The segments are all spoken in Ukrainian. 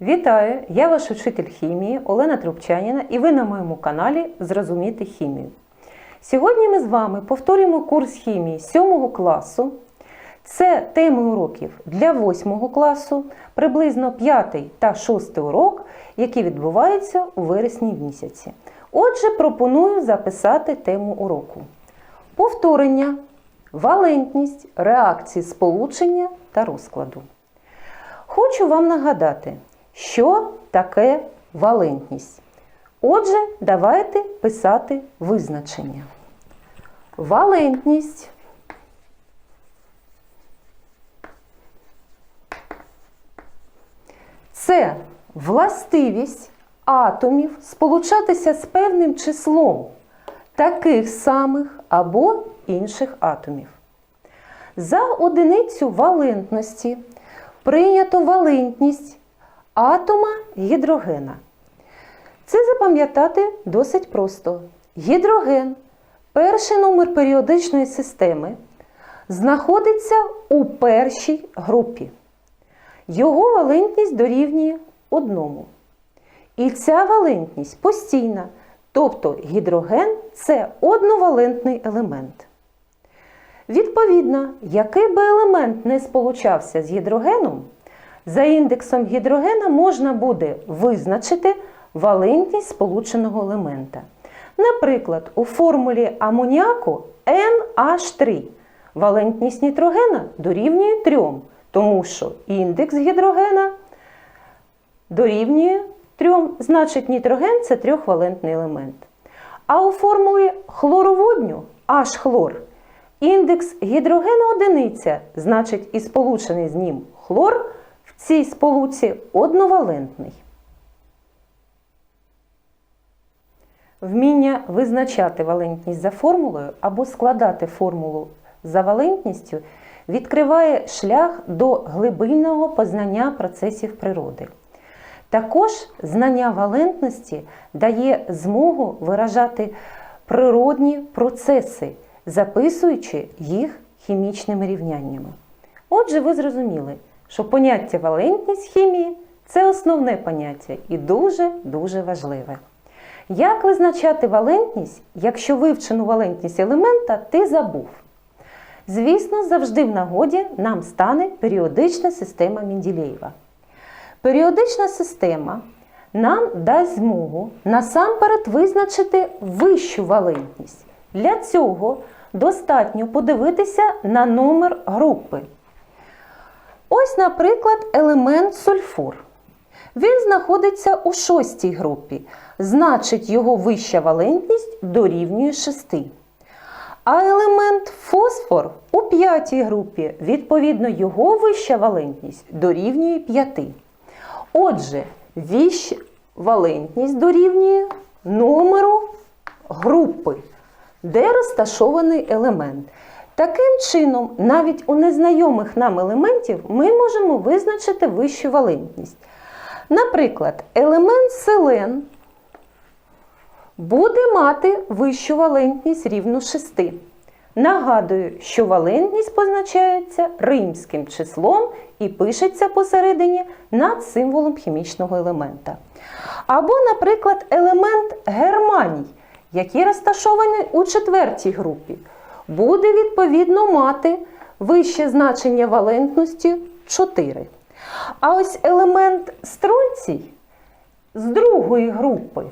Вітаю! Я ваш учитель хімії Олена Трубчаніна і ви на моєму каналі Зрозуміти хімію. Сьогодні ми з вами повторюємо курс хімії 7 класу. Це теми уроків для 8 класу, приблизно 5 та 6 урок, які відбуваються у вересні місяці. Отже, пропоную записати тему уроку: повторення, валентність, реакції сполучення та розкладу. Хочу вам нагадати, що таке валентність. Отже, давайте писати визначення. Валентність це властивість атомів сполучатися з певним числом таких самих або інших атомів. За одиницю валентності прийнято валентність атома гідрогена. Це запам'ятати досить просто. Гідроген, перший номер періодичної системи, знаходиться у першій групі. Його валентність дорівнює одному. І ця валентність постійна, тобто гідроген це одновалентний елемент. Відповідно, який би елемент не сполучався з гідрогеном, за індексом гідрогена можна буде визначити валентність сполученого елемента. Наприклад, у формулі амоніаку NH3 валентність нітрогена дорівнює 3, тому що індекс гідрогена дорівнює 3, значить нітроген це трьохвалентний елемент. А у формулі хлороводню H-хлор індекс гідрогена одиниця, значить і сполучений з ним хлор цій сполуці одновалентний. Вміння визначати валентність за формулою або складати формулу за валентністю відкриває шлях до глибинного познання процесів природи. Також знання валентності дає змогу виражати природні процеси, записуючи їх хімічними рівняннями. Отже, ви зрозуміли, що поняття валентність хімії це основне поняття і дуже-дуже важливе. Як визначати валентність, якщо вивчену валентність елемента ти забув? Звісно, завжди в нагоді нам стане періодична система Менділеєва. Періодична система нам дасть змогу насамперед визначити вищу валентність. Для цього достатньо подивитися на номер групи. Ось, наприклад, елемент сульфур. Він знаходиться у шостій групі, значить, його вища валентність дорівнює 6. А елемент фосфор у п'ятій групі, відповідно, його вища валентність дорівнює 5. Отже, віща валентність дорівнює номеру групи, де розташований елемент. Таким чином, навіть у незнайомих нам елементів ми можемо визначити вищу валентність. Наприклад, елемент селен буде мати вищу валентність рівну 6. Нагадую, що валентність позначається римським числом і пишеться посередині над символом хімічного елемента. Або, наприклад, елемент германій, який розташований у четвертій групі, буде відповідно мати вище значення валентності 4. А ось елемент стронцій з другої групи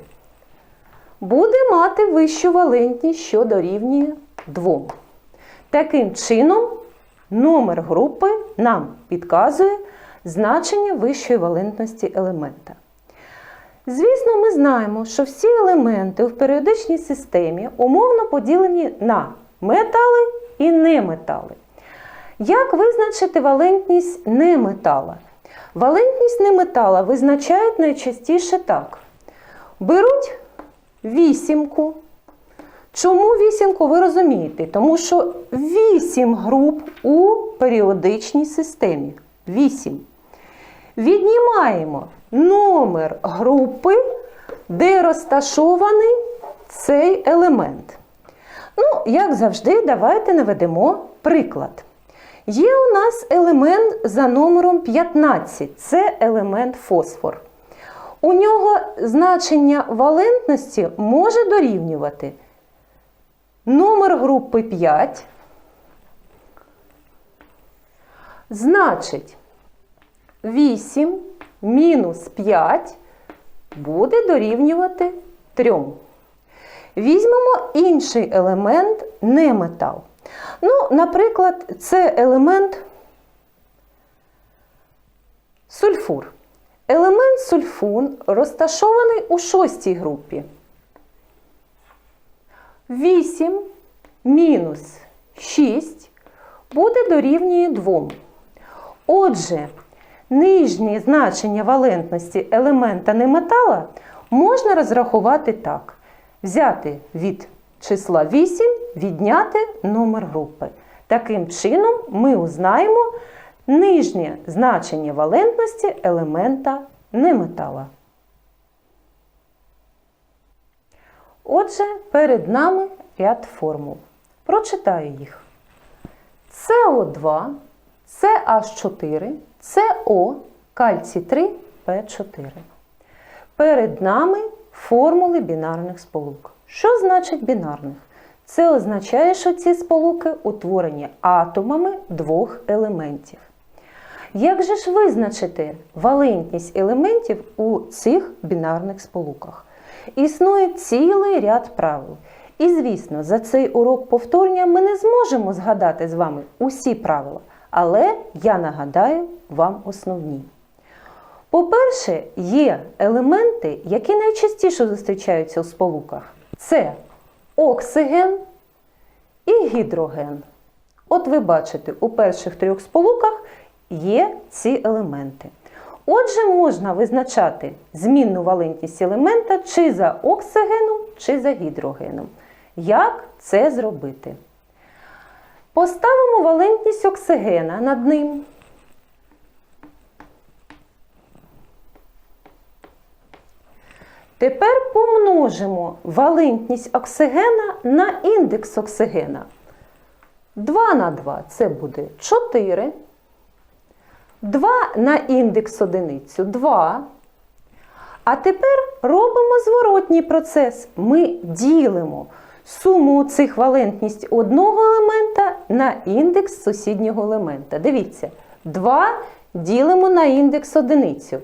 буде мати вищу валентність, що дорівнює 2. Таким чином, номер групи нам підказує значення вищої валентності елемента. Звісно, ми знаємо, що всі елементи в періодичній системі умовно поділені на метали і неметали. Як визначити валентність неметала? Валентність неметала визначають найчастіше так. Беруть вісімку. Чому вісімку ви розумієте? Тому що вісім груп у періодичній системі. Вісім. Віднімаємо номер групи, де розташований цей елемент. Ну, як завжди, давайте наведемо приклад. Є у нас елемент за номером 15. Це елемент фосфор. У нього значення валентності може дорівнювати номер групи 5. Значить, 8 мінус 5 буде дорівнювати 3. Візьмемо інший елемент не метал. Ну, наприклад, це елемент сульфур. Елемент сульфун розташований у шостій групі. 8 мінус 6 буде дорівнює 2. Отже, нижнє значення валентності елемента неметала можна розрахувати так. Взяти від числа 8, відняти номер групи. Таким чином ми узнаємо нижнє значення валентності елемента неметала. Отже, перед нами ряд формул. Прочитаю їх. СО2, CH4, СО, кальцій 3, П4. Перед нами формули бінарних сполук. Що значить бінарних? Це означає, що ці сполуки утворені атомами двох елементів. Як же ж визначити валентність елементів у цих бінарних сполуках? Існує цілий ряд правил. І, звісно, за цей урок повторення ми не зможемо згадати з вами усі правила, але я нагадаю вам основні. По-перше, є елементи, які найчастіше зустрічаються у сполуках. Це оксиген і гідроген. От ви бачите, у перших трьох сполуках є ці елементи. Отже, можна визначати змінну валентність елемента чи за оксигеном, чи за гідрогеном. Як це зробити? Поставимо валентність оксигена над ним. Тепер помножимо валентність оксигена на індекс оксигена. 2 на 2 це буде 4. 2 на індекс одиницю 2. А тепер робимо зворотній процес. Ми ділимо суму цих валентність одного елемента на індекс сусіднього елемента. Дивіться, 2 ділимо на індекс одиницю.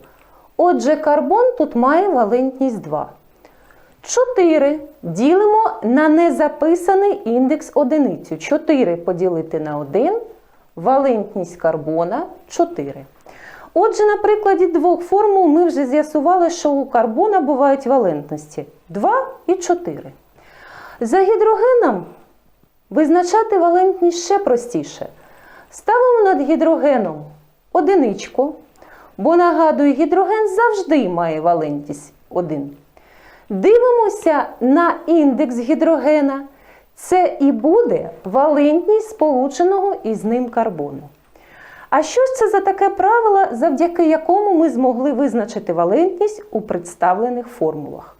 Отже, карбон тут має валентність 2. 4 ділимо на незаписаний індекс одиницю. 4 поділити на 1, валентність карбона 4. Отже, на прикладі двох формул ми вже з'ясували, що у карбона бувають валентності 2 і 4. За гідрогеном визначати валентність ще простіше. Ставимо над гідрогеном одиничку, бо, нагадую, гідроген завжди має валентність 1. Дивимося на індекс гідрогена. Це і буде валентність сполученого із ним карбону. А що ж це за таке правило, завдяки якому ми змогли визначити валентність у представлених формулах?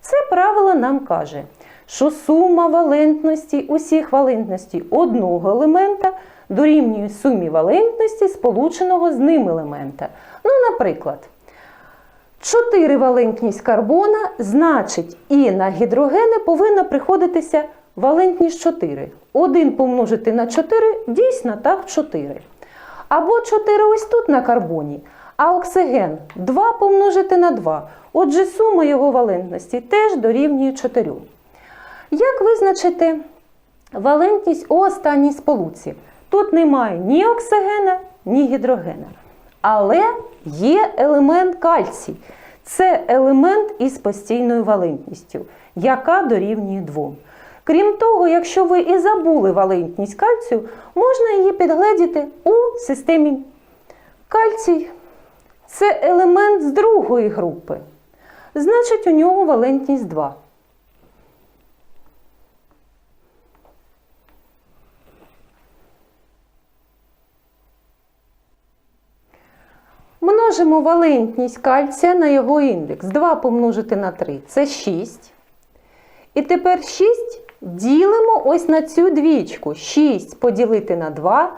Це правило нам каже, що сума валентності усіх валентностей одного елемента дорівнює сумі валентності сполученого з ним елемента. Ну, наприклад, 4 валентність карбона, значить, і на гідрогени повинна приходитися валентність 4. 1 помножити на 4 дійсно так 4. Або 4 ось тут на карбоні, а оксиген 2 помножити на 2. Отже, сума його валентності теж дорівнює 4. Як визначити валентність у останній сполуці? Тут немає ні оксигена, ні гідрогена. Але є елемент кальцій. Це елемент із постійною валентністю, яка дорівнює 2. Крім того, якщо ви і забули валентність кальцію, можна її підгледіти у системі кальцій. Це елемент з другої групи. Значить, у нього валентність 2. Множимо валентність кальція на його індекс. 2 помножити на 3 це 6. І тепер 6 ділимо ось на цю двічку. 6 поділити на 2.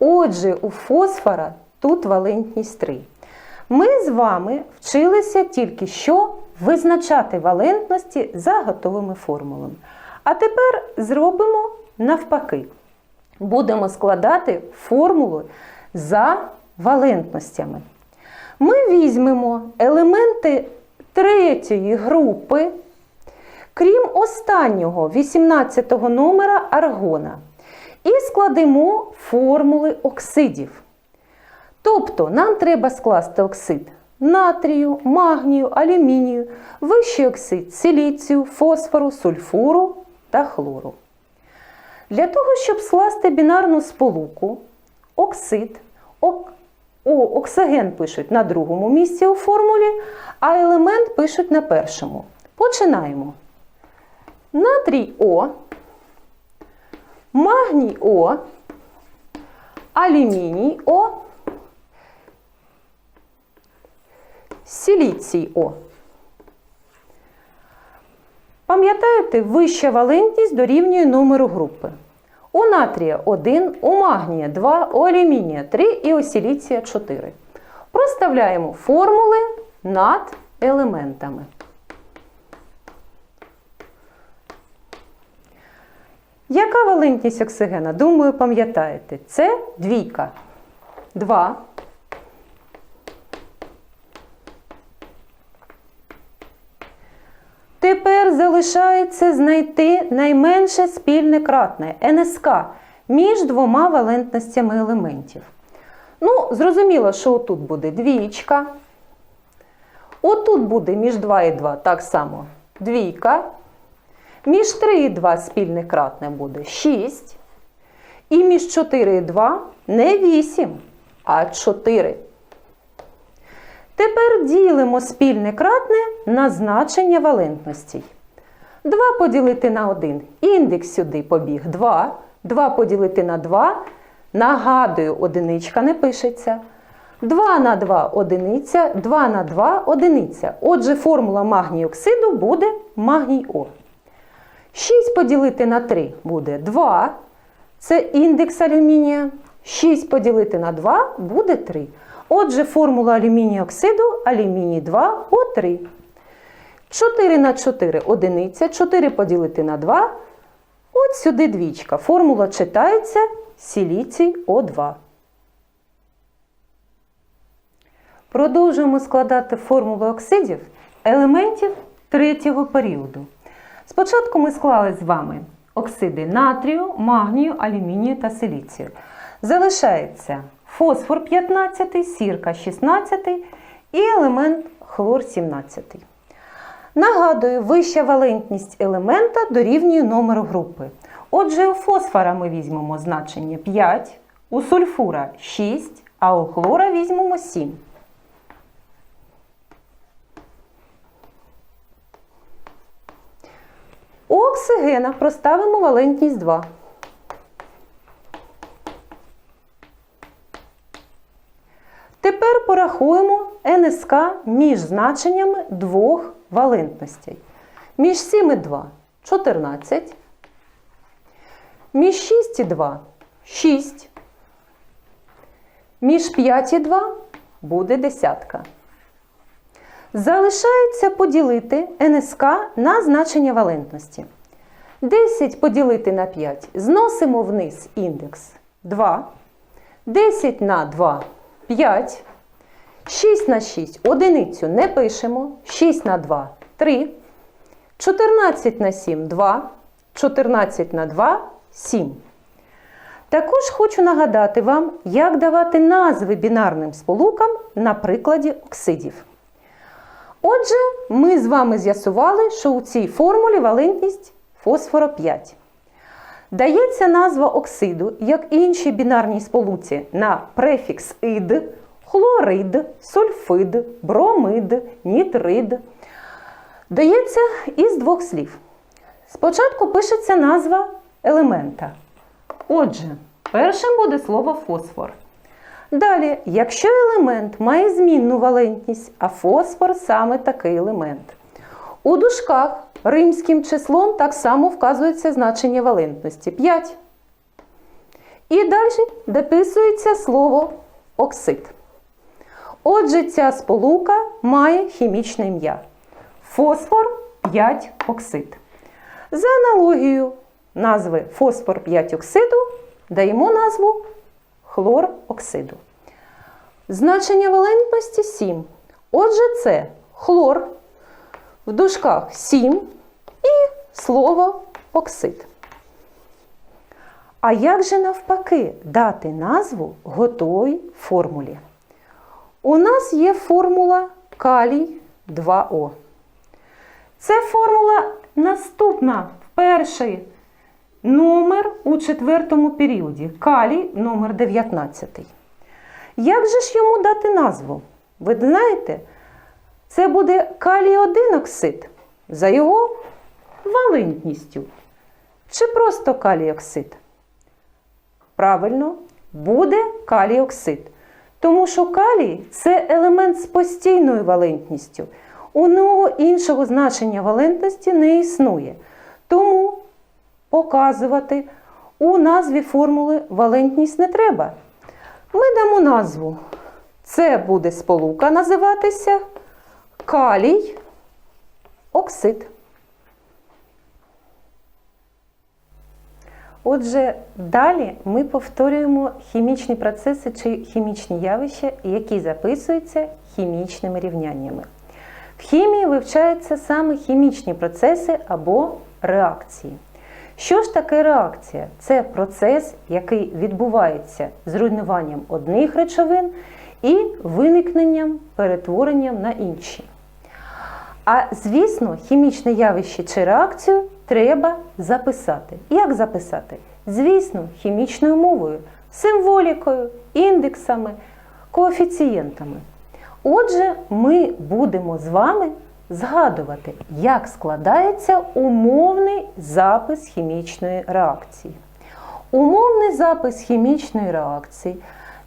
Отже, у фосфора тут валентність 3. Ми з вами вчилися тільки що визначати валентності за готовими формулами. А тепер зробимо навпаки. Будемо складати формулу за валентностями. Ми візьмемо елементи третьої групи, крім останнього 18-го номера аргона, і складемо формули оксидів. Тобто нам треба скласти оксид натрію, магнію, алюмінію, вищий оксид силіцію, фосфору, сульфуру та хлору. Для того, щоб скласти бінарну сполуку, оксид, ок, о, оксиген пишуть на другому місці у формулі, а елемент пишуть на першому. Починаємо. Натрій О, магній О, алюміній О, силіцій О. Пам'ятаєте, вища валентність дорівнює номеру групи. У натрія 1, у магнія 2, у алюмінія 3 і у сіліція 4. Проставляємо формули над елементами. Яка валентність оксигена? Думаю, пам'ятаєте. Це двійка. 2. Тепер залишається знайти найменше спільне кратне НСК між двома валентностями елементів. Ну, зрозуміло, що отут буде двічка. Отут буде між 2 і 2 так само двійка. Між 3 і 2 спільне кратне буде 6. І між 4 і 2 не 8, а 4. Тепер ділимо спільне кратне на значення валентностей. 2 поділити на 1. Індекс сюди побіг 2. 2 поділити на 2. Нагадую, одиничка не пишеться. 2 на 2 одиниця, 2 на 2 одиниця. Отже, формула магній оксиду буде магній О. 6 поділити на 3 буде 2. Це індекс алюмінія. 6 поділити на 2 буде 3. Отже, формула алюмінію оксиду алюміній 2 О3. 4 на 4 одиниця. 4 поділити на 2. От сюди двічка. Формула читається силіцій О2. Продовжуємо складати формули оксидів елементів третього періоду. Спочатку ми склали з вами оксиди натрію, магнію, алюмінію та силіцію. Залишається фосфор 15, сірка 16 і елемент хлор 17. Нагадую, вища валентність елемента дорівнює номеру групи. Отже, у фосфора ми візьмемо значення 5, у сульфура 6, а у хлора візьмемо 7. У оксигена проставимо валентність 2. Тепер порахуємо НСК між значеннями двох валентностей. Між 7 і 2 14. Між 6 і 2 6. Між 5 і 2 буде десятка. Залишається поділити НСК на значення валентності. 10 поділити на 5 зносимо вниз індекс 2. 10 на 2 5. 6 на 6 одиницю не пишемо. 6 на 2 3. 14 на 7 2. 14 на 2 7. Також хочу нагадати вам, як давати назви бінарним сполукам на прикладі оксидів. Отже, ми з вами з'ясували, що у цій формулі валентність фосфора 5. Дається назва оксиду, як і іншій бінарній сполуці, на префікс ид, хлорид, сульфид, бромид, нітрид. Дається із двох слів. Спочатку пишеться назва елемента. Отже, першим буде слово фосфор. Далі, якщо елемент має змінну валентність, а фосфор саме такий елемент. У дужках римським числом так само вказується значення валентності 5. І далі дописується слово оксид. Отже, ця сполука має хімічне ім'я. Фосфор 5 оксид. За аналогією назви фосфор 5 оксиду даємо назву хлор оксиду. Значення валентності 7. Отже, це хлор в дужках 7 і слово оксид. А як же навпаки дати назву готовій формулі? У нас є формула калій 2О. Це формула наступна перший номер у четвертому періоді. Калій номер 19. Як же ж йому дати назву? Ви знаєте, це буде калій 1 оксид за його валентністю. Чи просто калій оксид? Правильно, буде калій оксид. Тому що калій це елемент з постійною валентністю. У нього іншого значення валентності не існує. Тому показувати у назві формули валентність не треба. Ми дамо назву. Це буде сполука називатися калій оксид. Отже, далі ми повторюємо хімічні процеси чи хімічні явища, які записуються хімічними рівняннями. В хімії вивчаються саме хімічні процеси або реакції. Що ж таке реакція? Це процес, який відбувається з руйнуванням одних речовин і виникненням перетворенням на інші. А звісно, хімічне явище чи реакцію треба записати. Як записати? Звісно, хімічною мовою, символікою, індексами, коефіцієнтами. Отже, ми будемо з вами згадувати, як складається умовний запис хімічної реакції. Умовний запис хімічної реакції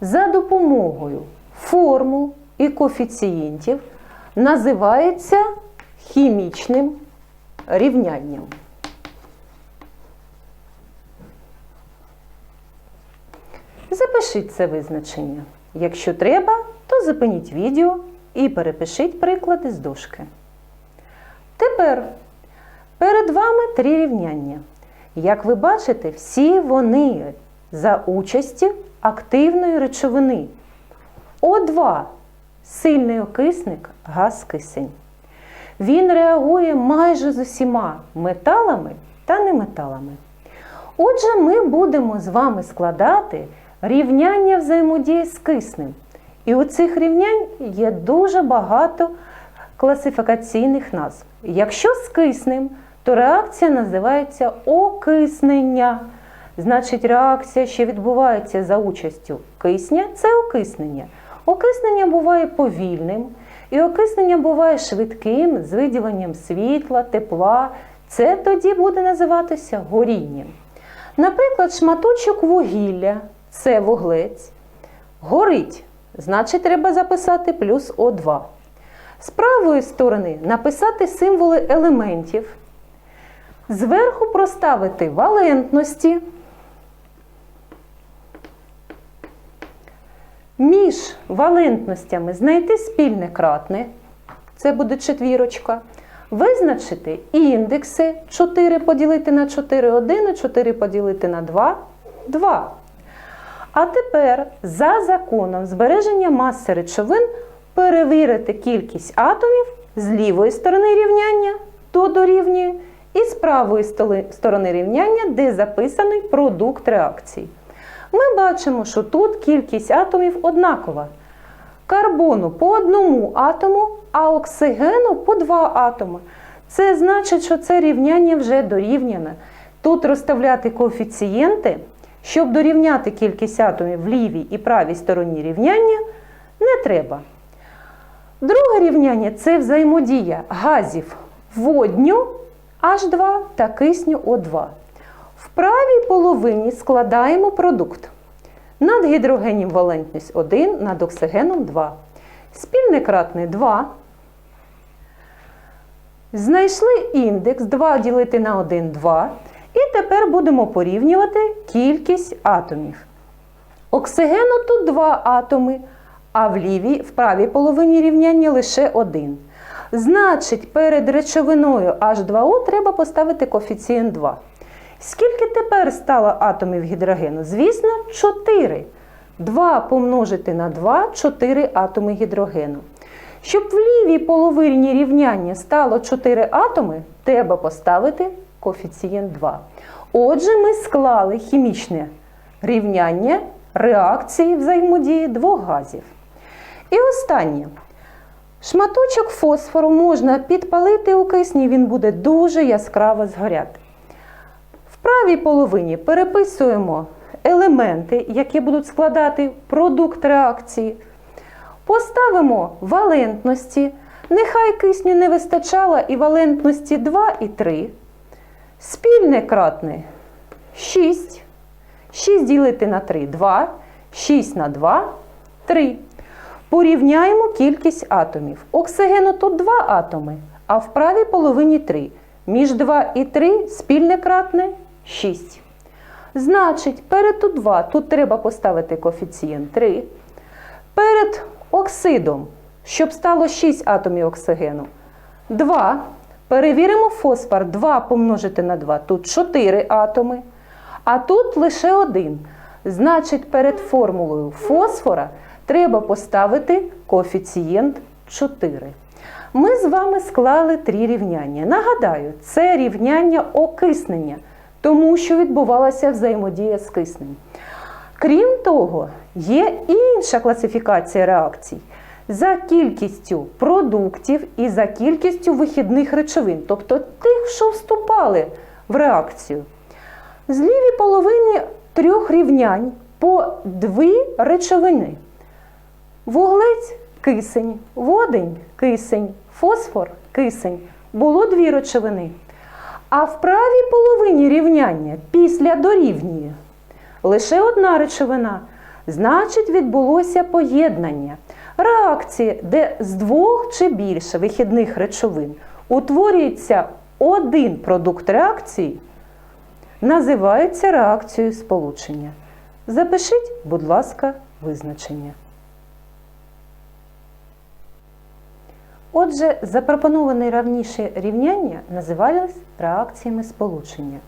за допомогою формул і коефіцієнтів називається хімічним рівнянням. Запишіть це визначення. Якщо треба, то зупиніть відео і перепишіть приклади з дошки. Тепер перед вами три рівняння. Як ви бачите, всі вони за участі активної речовини. О2 сильний окисник, газ кисень. Він реагує майже з усіма металами та неметалами. Отже, ми будемо з вами складати рівняння взаємодії з киснем. І у цих рівнянь є дуже багато класифікаційних назв. Якщо з киснем, то реакція називається окиснення. Значить, реакція, що відбувається за участю кисня, це окиснення. Окиснення буває повільним, і окиснення буває швидким з виділенням світла, тепла. Це тоді буде називатися горінням. Наприклад, шматочок вугілля це вуглець. Горить, значить, треба записати плюс О2. З правої сторони написати символи елементів. Зверху проставити валентності. Між валентностями знайти спільне кратне, це буде четвірочка. Визначити індекси 4 поділити на 4 1 4 поділити на 2 2. А тепер за законом збереження маси речовин перевірити кількість атомів з лівої сторони рівняння, то дорівнює, і з правої сторони рівняння, де записаний продукт реакції. Ми бачимо, що тут кількість атомів однакова. Карбону по одному атому, а оксигену по два атоми. Це значить, що це рівняння вже дорівняне. Тут розставляти коефіцієнти, щоб дорівняти кількість атомів в лівій і правій стороні рівняння, не треба. Друге рівняння це взаємодія газів водню H2 та кисню О2. В правій половині складаємо продукт. Над гідрогенів валентність 1, над оксигеном 2. Спільне кратне 2. Знайшли індекс 2 ділити на 1 2. І тепер будемо порівнювати кількість атомів. Оксигену тут два атоми, а в лівій, в правій половині рівняння лише один. Значить, перед речовиною H2O треба поставити коефіцієнт 2. Скільки тепер стало атомів гідрогену? Звісно, 4. 2 помножити на 2 4 атоми гідрогену. Щоб в лівій половині рівняння стало 4 атоми, треба поставити коефіцієнт 2. Отже, ми склали хімічне рівняння реакції взаємодії двох газів. І останнє. Шматочок фосфору можна підпалити у кисні, він буде дуже яскраво згоряти. В правій половині переписуємо елементи, які будуть складати продукт реакції. Поставимо валентності. Нехай кисню не вистачало і валентності 2 і 3. Спільне кратне 6. 6 ділити на 3 2. 6 на 2 3. Порівняємо кількість атомів. Оксигену тут 2 атоми, а в правій половині 3. Між 2 і 3 спільне кратне 6. Значить, перед тут 2, тут треба поставити коефіцієнт 3. Перед оксидом, щоб стало 6 атомів оксигену. 2. Перевіримо фосфор 2 помножити на 2. Тут 4 атоми. А тут лише один. Значить, перед формулою фосфора треба поставити коефіцієнт 4. Ми з вами склали три рівняння. Нагадаю, це рівняння окиснення, тому що відбувалася взаємодія з киснем. Крім того, є інша класифікація реакцій за кількістю продуктів і за кількістю вихідних речовин, тобто тих, що вступали в реакцію. З лівій половини трьох рівнянь по дві речовини. Вуглець кисень, водень кисень, фосфор кисень. Було дві речовини. А в правій половині рівняння після дорівнює лише одна речовина. Значить, відбулося поєднання. Реакції, де з двох чи більше вихідних речовин утворюється один продукт реакції, називається реакцією сполучення. Запишіть, будь ласка, визначення. Отже, запропоновані равніше рівняння називались реакціями сполучення.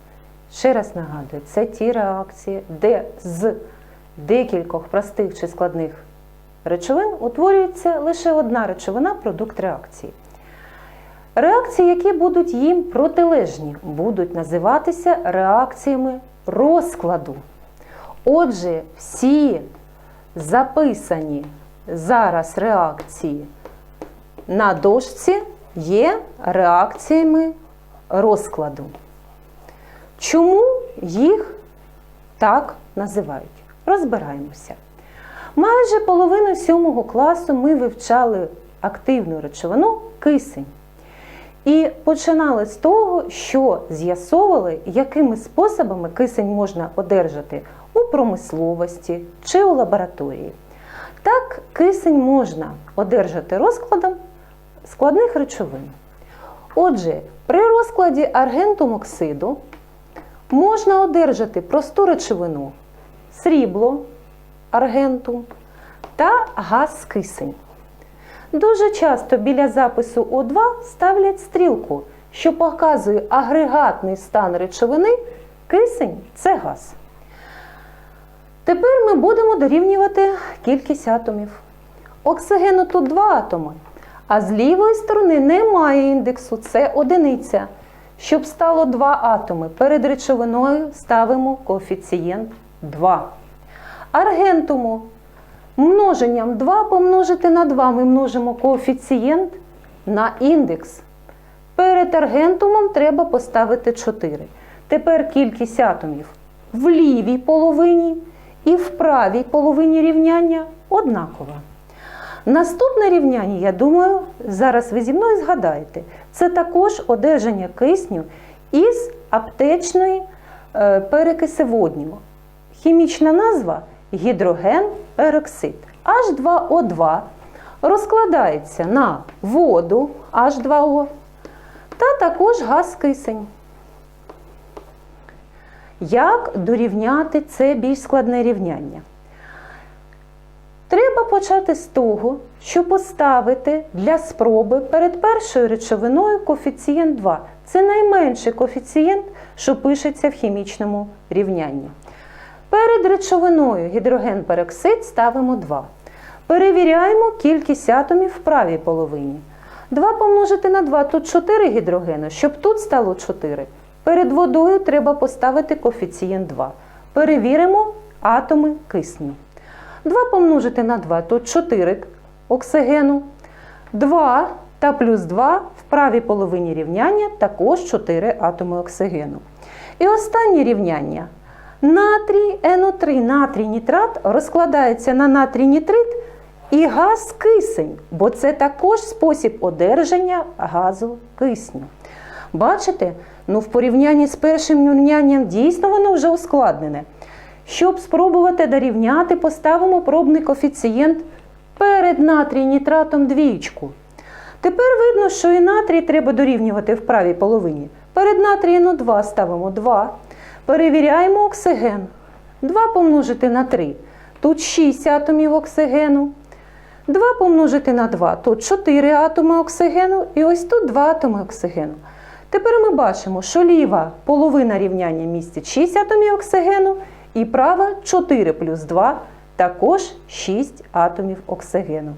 Ще раз нагадую, це ті реакції, де з декількох простих чи складних речовин утворюється лише одна речовина продукт реакції. Реакції, які будуть їм протилежні, будуть називатися реакціями розкладу. Отже, всі записані зараз реакції на дошці є реакціями розкладу. Чому їх так називають? Розбираємося. Майже половину сьомого класу ми вивчали активну речовину кисень. І починали з того, що з'ясовували, якими способами кисень можна одержати у промисловості чи у лабораторії. Так, кисень можна одержати розкладом складних речовин. Отже, при розкладі аргентум-оксиду можна одержати просту речовину срібло, аргентум та газ кисень. Дуже часто біля запису О2 ставлять стрілку, що показує агрегатний стан речовини, кисень це газ. Тепер ми будемо дорівнювати кількість атомів. Оксигену тут два атоми, а з лівої сторони немає індексу, це одиниця. Щоб стало два атоми, перед речовиною ставимо коефіцієнт 2. Аргентуму множенням 2 помножити на 2 ми множимо коефіцієнт на індекс. Перед аргентумом треба поставити 4. Тепер кількість атомів в лівій половині і в правій половині рівняння однакова. Наступне рівняння, я думаю, зараз ви зі мною згадаєте, це також одержання кисню із аптечної е, перекиси водню. Хімічна назва гідроген пероксид. H2O2 розкладається на воду H2O та також газ кисень. Як дорівняти це більш складне рівняння? Треба почати з того, що поставити для спроби перед першою речовиною коефіцієнт 2. Це найменший коефіцієнт, що пишеться в хімічному рівнянні. Перед речовиною гідроген-пероксид ставимо 2. Перевіряємо кількість атомів в правій половині. 2 помножити на 2 тут 4 гідрогени, щоб тут стало 4. Перед водою треба поставити коефіцієнт 2. Перевіримо атоми кисню. 2 помножити на 2 тут 4 оксигену. 2 та плюс 2 в правій половині рівняння також 4 атоми оксигену. І останнє рівняння. Натрій НО3, натрій нітрат розкладається на натрій нітрит і газ кисень, бо це також спосіб одержання газу кисню. Бачите? Ну, в порівнянні з першим рівнянням дійсно воно вже ускладнене. Щоб спробувати дорівняти, поставимо пробний коефіцієнт перед натрій нітратом двічку. Тепер видно, що і натрій треба дорівнювати в правій половині. Перед натрієм 2 ставимо 2. Перевіряємо оксиген. 2 помножити на 3. Тут 6 атомів оксигену. 2 помножити на 2. Тут 4 атоми оксигену. І ось тут 2 атоми оксигену. Тепер ми бачимо, що ліва половина рівняння містить 6 атомів оксигену, і права 4 плюс 2 також 6 атомів оксигену.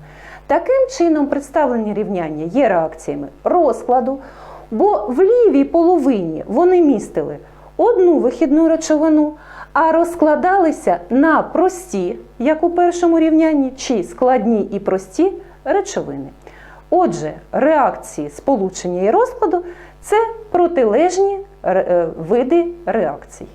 Таким чином, представлені рівняння є реакціями розкладу, бо в лівій половині вони містили одну вихідну речовину, а розкладалися на прості, як у першому рівнянні, чи складні і прості речовини. Отже, реакції сполучення і розкладу це протилежні е, види реакцій.